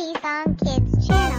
Indie Song Kids channel.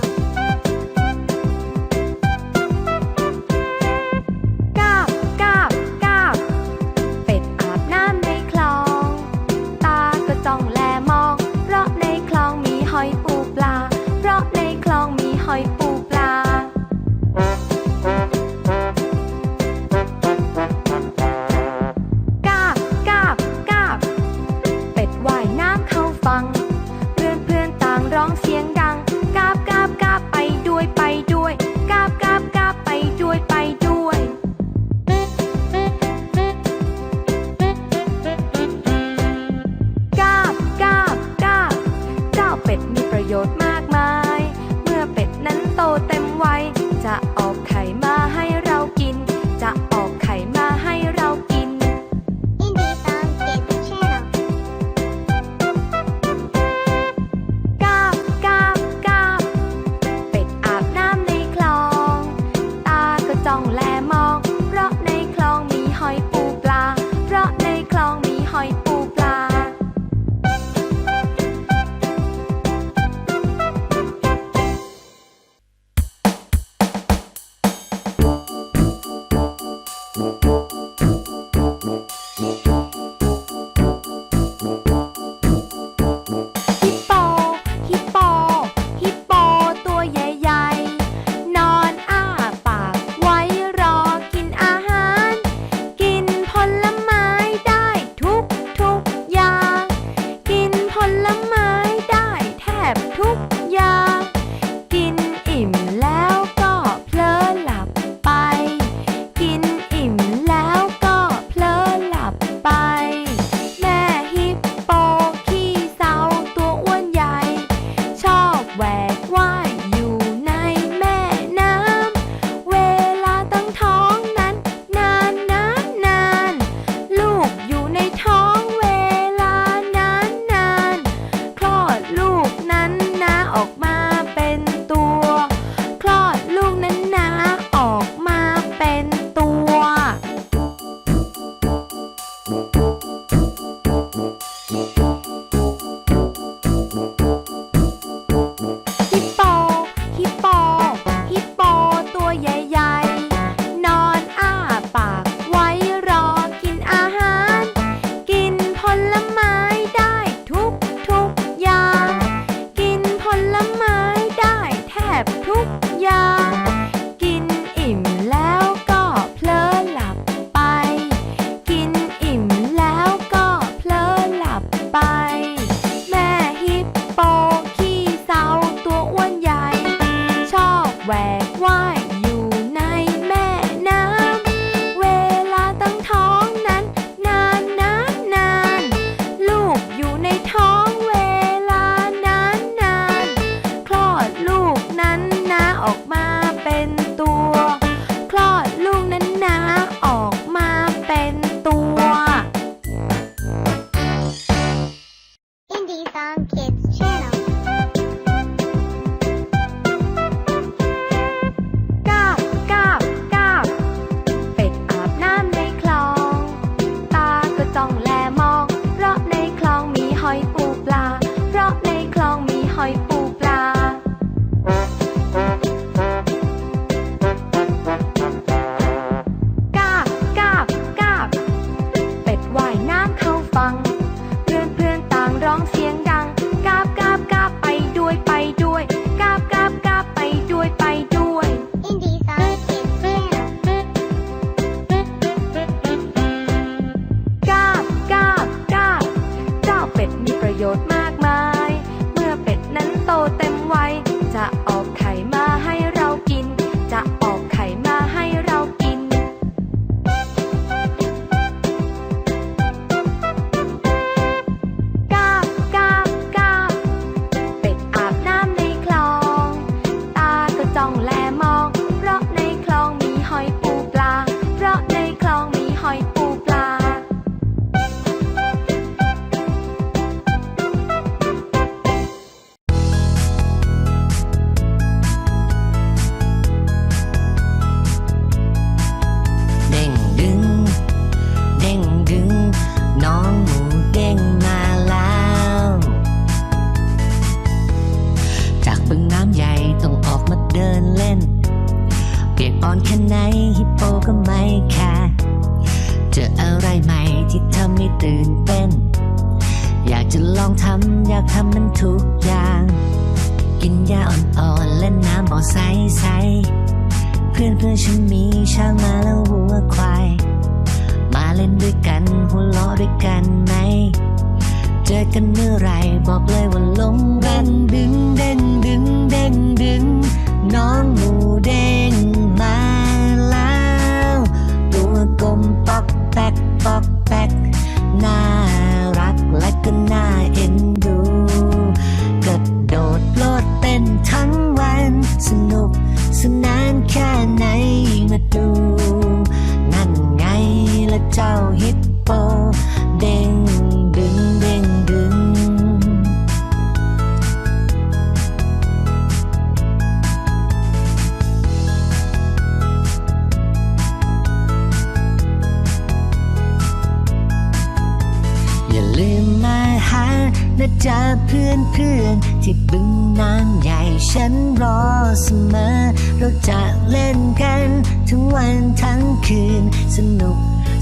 นะจ๊ะเพื่อนเพื่อนที่บึงน้ำใหญ่ฉันรอเสมอ เราจะเล่นกัน ทั้งวันทั้งคืน สนุก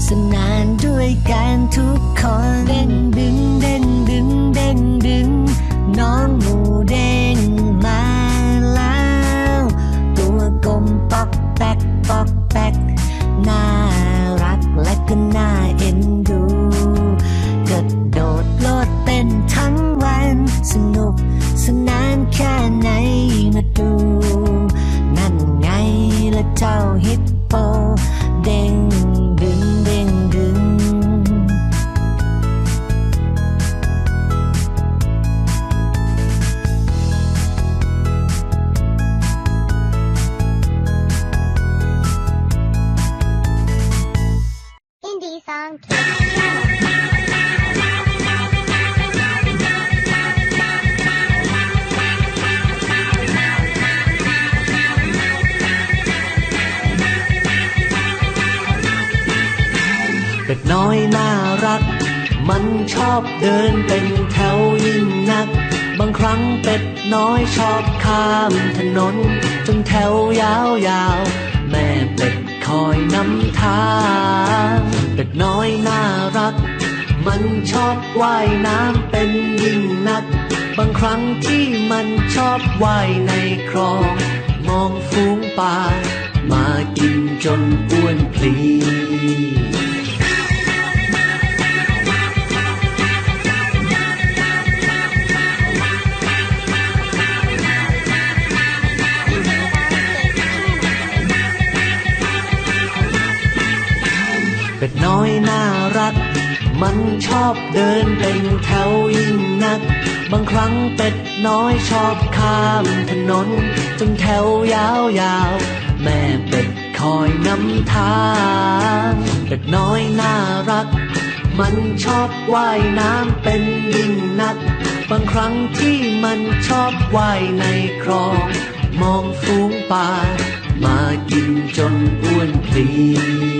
สนานด้วยกันทุกคนเด้งดึงเด้งดึงเด้งดึงน้องหมูเด้งมาแล้ว ตัวกลมปอกแปกปอกแปกนา สนุกสนานแค่ไหนมาดู เป็ดน้อยน่ารัก มันชอบเดินเป็นแถวยิ่งนัก บางครั้งเป็ดน้อยชอบข้ามถนน จนแถวยาวๆ แม่เป็ดคอยนำทาง เป็ดน้อยน่ารัก มันชอบว่ายน้ำเป็นยิ่งนัก บางครั้งที่มันชอบว่ายในคลอง มองฝูงปลามากินจนอ้วนพลี ก มันชอบเดินเป็นแถวยิ่งนัก บางครั้งเป็ดน้อยชอบข้ามถนน จนแถวยาวๆ แม่เป็ดคอยนำทาง เป็ดน้อยน่ารัก มันชอบว่ายน้ำเป็นยิ่งนัก บางครั้งที่มันชอบว่ายในคลอง มองฝูงปลามากินจนอ้วนพลีฮิ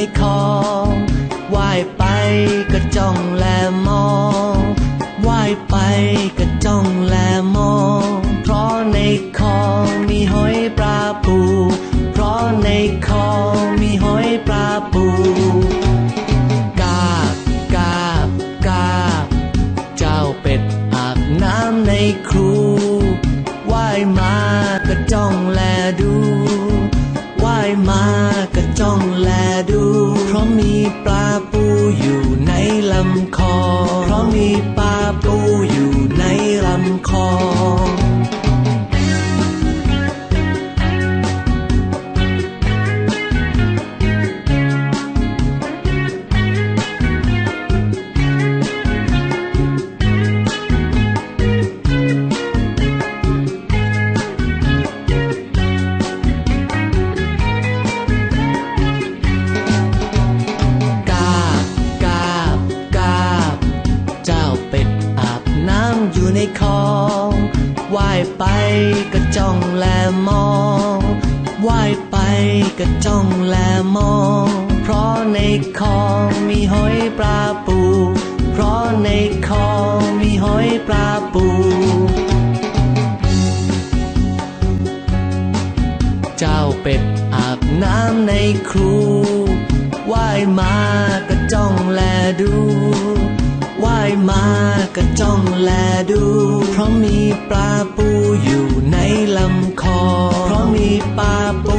ไนคลองว่ไปก็จ้องแลม จ้องและมอง เพราะในคลองมีหอยปลาปู เพราะในคลองมีหอยปลาปูเจ้าเป็ดอาบน้ำในครูว่ายมาก็จ้องแลดูว่ายมาก็จ้องแลดู เพราะมีปลาปูอยู่ในลำคอ เพราะมีปลาปู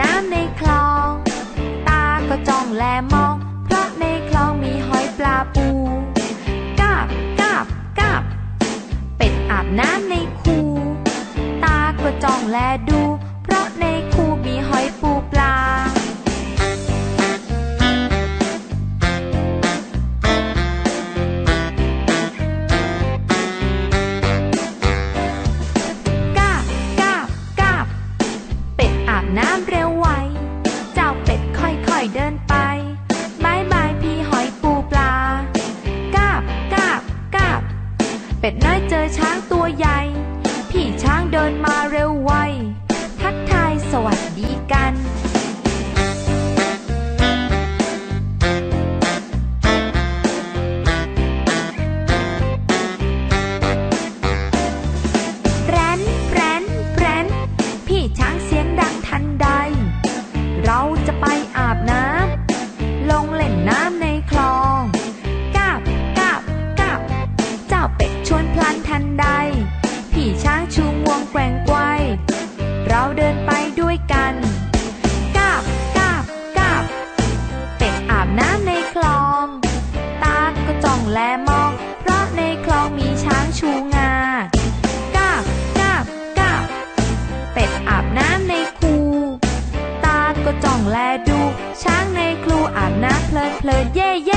น้ำในคลอง ตาก็จ้องแลมอง เป็ดน้อยเจอช้างตัวใหญ่ พี่ช้างเดินมาเร็ว เพลิดเย่เย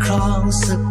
crumbs of